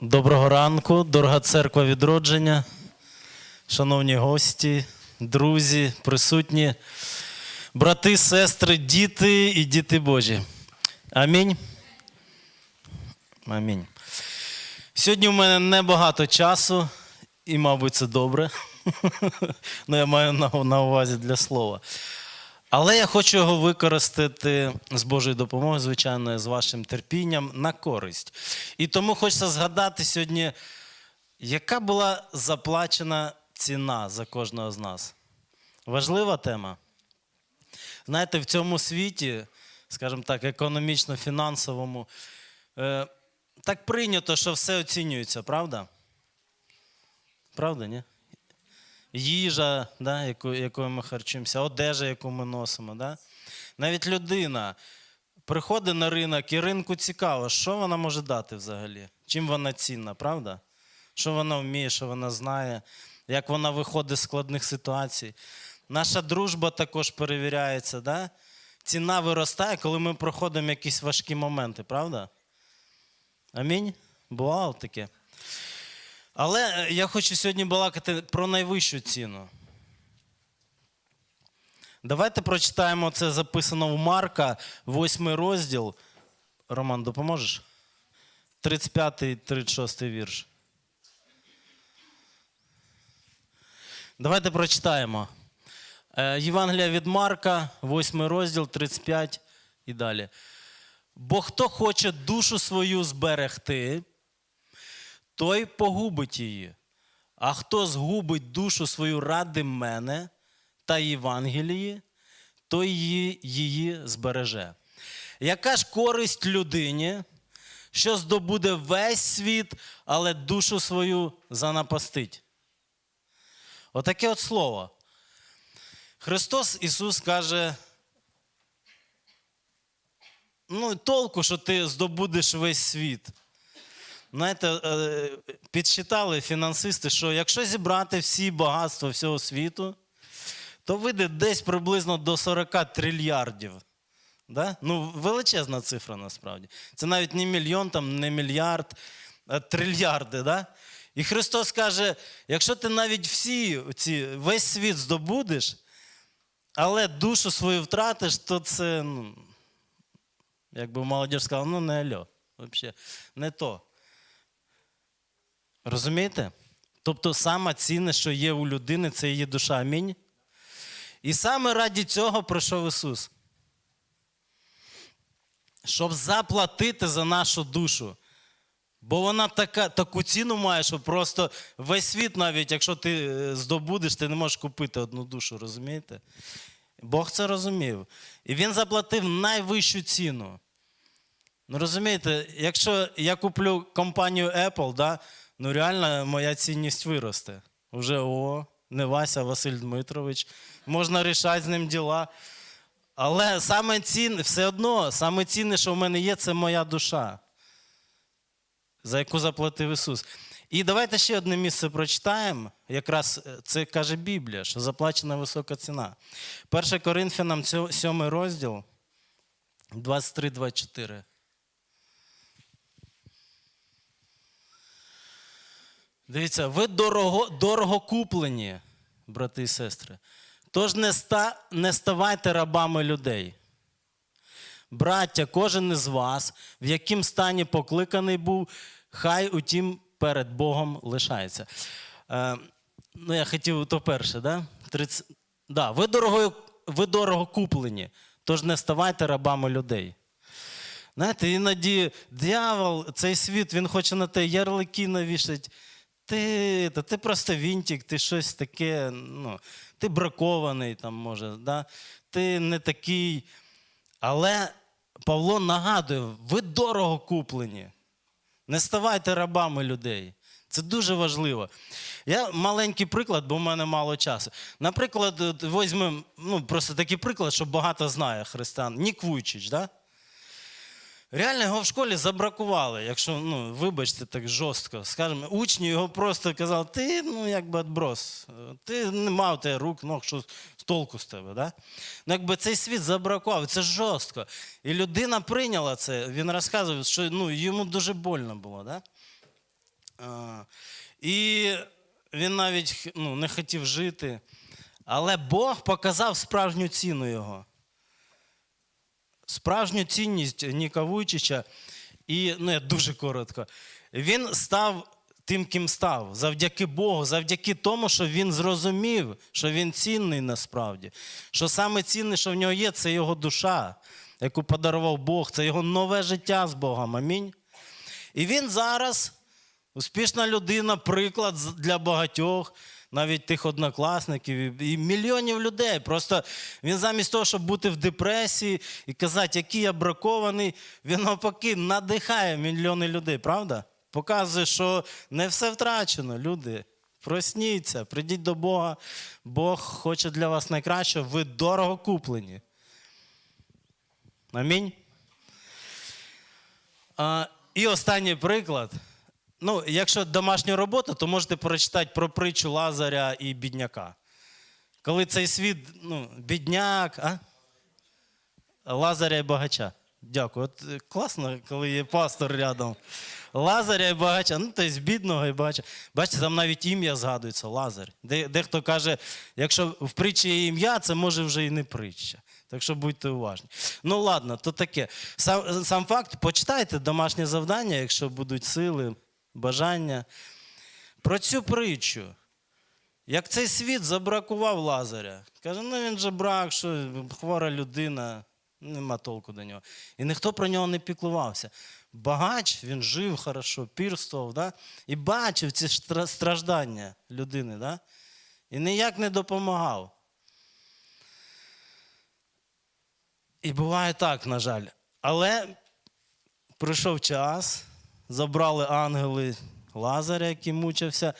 Доброго ранку, дорога церква відродження, шановні гості, друзі, присутні, брати, сестри, діти і діти Божі. Амінь. Амінь. Сьогодні у мене небагато часу, і, мабуть, це добре. Ну, я маю на увазі для слова. Але я хочу його використати з Божою допомогою, звичайно, з вашим терпінням на користь. І тому хочеться згадати сьогодні, яка була заплачена ціна за кожного з нас. Важлива тема. Знаєте, в цьому світі, скажімо так, економічно-фінансовому, е, так прийнято, що все оцінюється, правда? Правда, ні? Їжа, да, яку, якою ми харчуємося, одежа, яку ми носимо. Да? Навіть людина приходить на ринок і ринку цікаво, що вона може дати взагалі, чим вона цінна, правда? Що вона вміє, що вона знає, як вона виходить з складних ситуацій. Наша дружба також перевіряється. Да? Ціна виростає, коли ми проходимо якісь важкі моменти, правда? Амінь? Бувало таке. Але е, я хочу сьогодні балакати про найвищу ціну. Давайте прочитаємо це записано в Марка, 8 розділ. Роман, допоможеш? 35-36 вірш. Давайте прочитаємо. Е, Євангелія від Марка, 8 розділ, 35 і далі. Бо хто хоче душу свою зберегти, той погубить її. А хто згубить душу свою ради мене та Євангелії, той її, її збереже. Яка ж користь людині, що здобуде весь світ, але душу свою занапастить? Отаке от слово. Христос Ісус каже, ну, толку, що ти здобудеш весь світ. Знаєте, е, підсчитали фінансисти, що якщо зібрати всі багатства всього світу, то вийде десь приблизно до 40 трильярдів. Да? Ну, величезна цифра насправді. Це навіть не мільйон, там, не мільярд, а трильярди. Да? І Христос каже: якщо ти навіть всі ці, весь світ здобудеш, але душу свою втратиш, то це, ну, як би молодіж сказала, ну не альо. Взагалі, не то. Розумієте? Тобто саме цінне, що є у людини, це її душа. Амінь. І саме раді цього прийшов Ісус. Щоб заплатити за нашу душу. Бо вона така, таку ціну має, що просто весь світ, навіть якщо ти е, здобудеш, ти не можеш купити одну душу, розумієте? Бог це розумів. І він заплатив найвищу ціну. Ну розумієте, якщо я куплю компанію Apple, да, ну реально моя цінність виросте. Уже о, не Вася, Василь Дмитрович. Можна рішати з ним діла. Але саме цінне, все одно, саме цінне, що в мене є, це моя душа, за яку заплатив Ісус. І давайте ще одне місце прочитаємо. Якраз е, це каже Біблія, що заплачена висока ціна. 1 Коринфянам, 7 розділ, 23-24. Дивіться, ви дорого, куплені, брати і сестри. Тож не, ста, не ставайте рабами людей. Браття, кожен із вас, в яким стані покликаний був, хай утім перед Богом лишається. Е, ну, я хотів то перше, да? 30... Да, ви, дорого, ви дорого куплені, тож не ставайте рабами людей. Знаєте, іноді дьявол, цей світ, він хоче на те ярлики навішати. Ти, та ти просто вінтик, ти щось таке, ну, ти бракований там, може, да? ти не такий. Але Павло нагадує, ви дорого куплені. Не ставайте рабами людей. Це дуже важливо. Я маленький приклад, бо в мене мало часу. Наприклад, візьмемо ну, просто такий приклад, що багато знає християн. Нік Вуйчич, да? Реально його в школі забракували, якщо, ну, вибачте, так жорстко. Скажімо, учні його просто казали, ти ну, якби отброс, ти не мав тебе рук, ног, що з толку з тебе. Да? Ну, якби цей світ забракував, це жорстко. І людина прийняла це, він розказував, що ну, йому дуже больно було. Да? А, І він навіть ну, не хотів жити. Але Бог показав справжню ціну його. Справжню цінність Ніка Вуйчича. І ну, я дуже коротко. Він став тим, ким став, завдяки Богу, завдяки тому, що він зрозумів, що він цінний насправді. Що саме цінне, що в нього є, це його душа, яку подарував Бог, це його нове життя з Богом. Амінь. І він зараз успішна людина, приклад для багатьох, навіть тих однокласників і мільйонів людей. Просто він замість того, щоб бути в депресії і казати, який я бракований, він навпаки надихає мільйони людей, правда? Показує, що не все втрачено, люди. Просніться, прийдіть до Бога. Бог хоче для вас найкращого, ви дорого куплені. Амінь. А, і останній приклад. Ну, якщо домашня робота, то можете прочитати про притчу Лазаря і бідняка. Коли цей світ, ну, бідняк, а? Лазаря і багача. Дякую. От е, класно, коли є пастор рядом. Лазаря і багача. Ну, тобто бідного і багача. Бачите, там навіть ім'я згадується Лазар. Де, дехто каже, якщо в притчі є ім'я, це може вже і не притча. Так що будьте уважні. Ну ладно, то таке. Сам, сам факт, почитайте домашнє завдання, якщо будуть сили, бажання. Про цю притчу. Як цей світ забракував Лазаря. Каже, ну він же брак, що хвора людина, нема толку до нього. І ніхто про нього не піклувався. Багач, він жив хорошо, пірствував, да? і бачив ці страждання людини, да? і ніяк не допомагав. І буває так, на жаль. Але прийшов час, забрали ангели Лазаря, який мучився,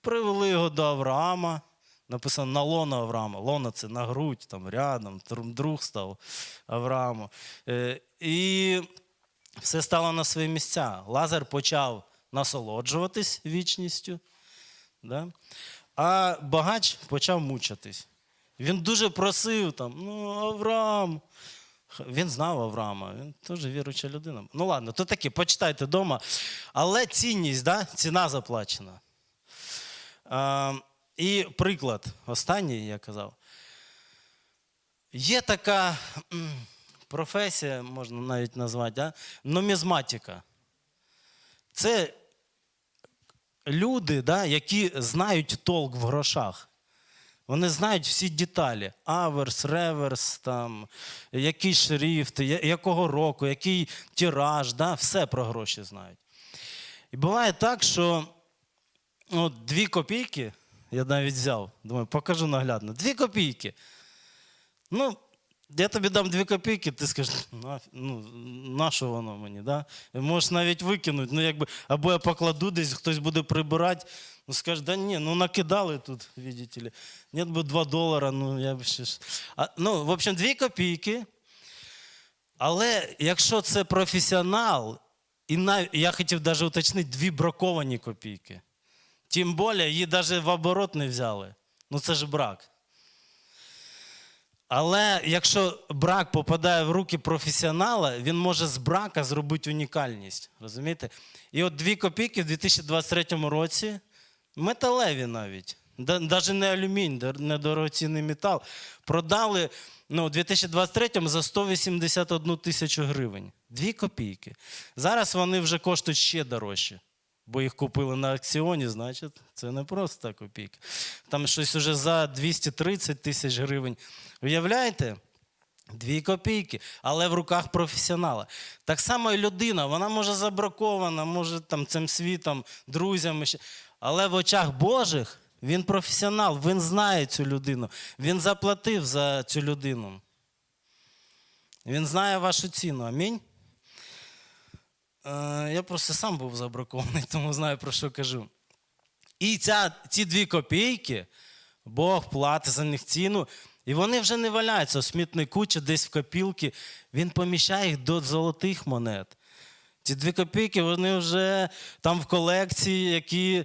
привели його до Авраама. Написано на лоно Авраама. Лона це на грудь, там рядом, друг став Аврааму. Е, І все стало на свої місця. Лазар почав насолоджуватись вічністю, да? а багач почав мучитись. Він дуже просив там, ну, Авраам. Він знав Авраама, він теж віруюча людина. Ну ладно, то таке, почитайте вдома. Але цінність, да? ціна заплачена. А, і приклад, останній, я казав. Є така професія, можна навіть назвати, да? нумізматика. Це люди, да, які знають толк в грошах. Вони знають всі деталі: аверс, реверс, там, який шрифт, якого року, який тираж, да, все про гроші знають. І буває так, що ну, дві копійки, я навіть взяв, думаю, покажу наглядно. Дві копійки. Ну, я тобі дам дві копійки, ти скажеш, «На- ну, на що воно мені? Да? Можеш навіть викинути, ну, якби, або я покладу десь, хтось буде прибирати. Ну, скаже, да ні, ну накидали тут, видите ли. Нет би 2 долара, ну я б ще. А, ну, в общем, дві копійки. Але якщо це професіонал, і нав... я хотів навіть уточнити дві браковані копійки. Тим більше, її навіть в оборот не взяли. Ну це ж брак. Але якщо брак попадає в руки професіонала, він може з брака зробити унікальність. Розумієте? І от дві копійки в 2023 році, металеві навіть, навіть не алюмінь, не дорогоцінний метал, продали ну, у 2023 за 181 тисячу гривень. Дві копійки. Зараз вони вже коштують ще дорожче. Бо їх купили на акціоні, значить, це не просто копійка. Там щось уже за 230 тисяч гривень. Уявляєте? Дві копійки, але в руках професіонала. Так само і людина, вона може забракована, може там цим світом, друзями. Але в очах Божих він професіонал, він знає цю людину. Він заплатив за цю людину. Він знає вашу ціну. Амінь. Е, Я просто сам був забракований, тому знаю, про що кажу. І ця, ці дві копійки, Бог платить за них ціну, і вони вже не валяються у смітнику чи десь в копілки. Він поміщає їх до золотих монет. Ці дві копійки, вони вже там в колекції, які.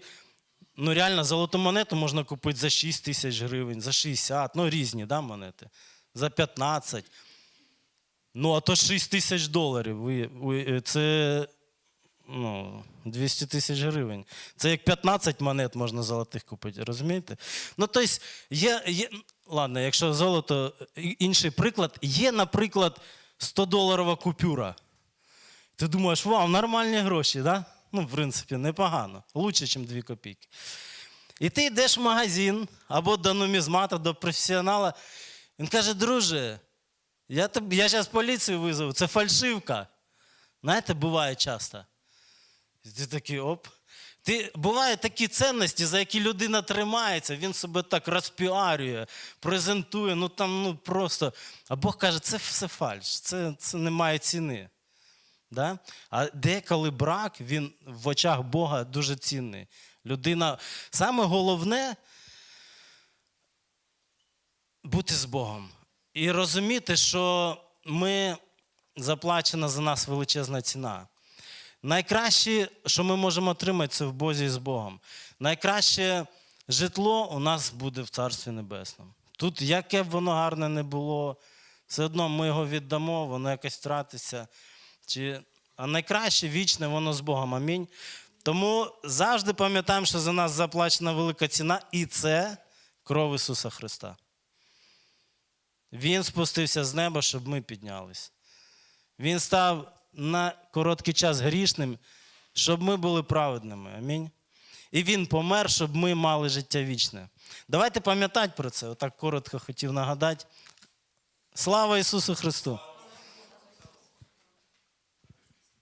Ну, реально, золоту монету можна купити за 6 тисяч гривень, за 60, ну різні да, монети, за 15. Ну, а то 6 тисяч доларів. Ви, це ну, 200 тисяч гривень. Це як 15 монет можна золотих купити, розумієте? Ну, тобто, є, є, ладно, якщо золото, інший приклад, є, наприклад, 100-доларова купюра. Ти думаєш, вау, нормальні гроші, да? Ну, в принципі, непогано. Лучше, ніж 2 копійки. І ти йдеш в магазин або до нумізмата, до професіонала. Він каже, друже, я, я зараз поліцію визову, це фальшивка. Знаєте, буває часто. Ти такий оп. Ти, бувають такі цінності, за які людина тримається, він себе так розпіарює, презентує, ну там ну просто. А Бог каже, це все фальш, це, це не має ціни. Да? А деколи брак, він в очах Бога дуже цінний. Людина, саме головне бути з Богом. І розуміти, що ми заплачена за нас величезна ціна. Найкраще, що ми можемо отримати, це в Бозі з Богом. Найкраще житло у нас буде в Царстві Небесному. Тут, яке б воно гарне не було, все одно ми його віддамо, воно якось втратиться. Чи... А найкраще вічне воно з Богом. Амінь. Тому завжди пам'ятаємо, що за нас заплачена велика ціна, і це кров Ісуса Христа. Він спустився з неба, щоб ми піднялись. Він став на короткий час грішним, щоб ми були праведними. Амінь. І Він помер, щоб ми мали життя вічне. Давайте пам'ятати про це. Отак коротко хотів нагадати. Слава Ісусу Христу!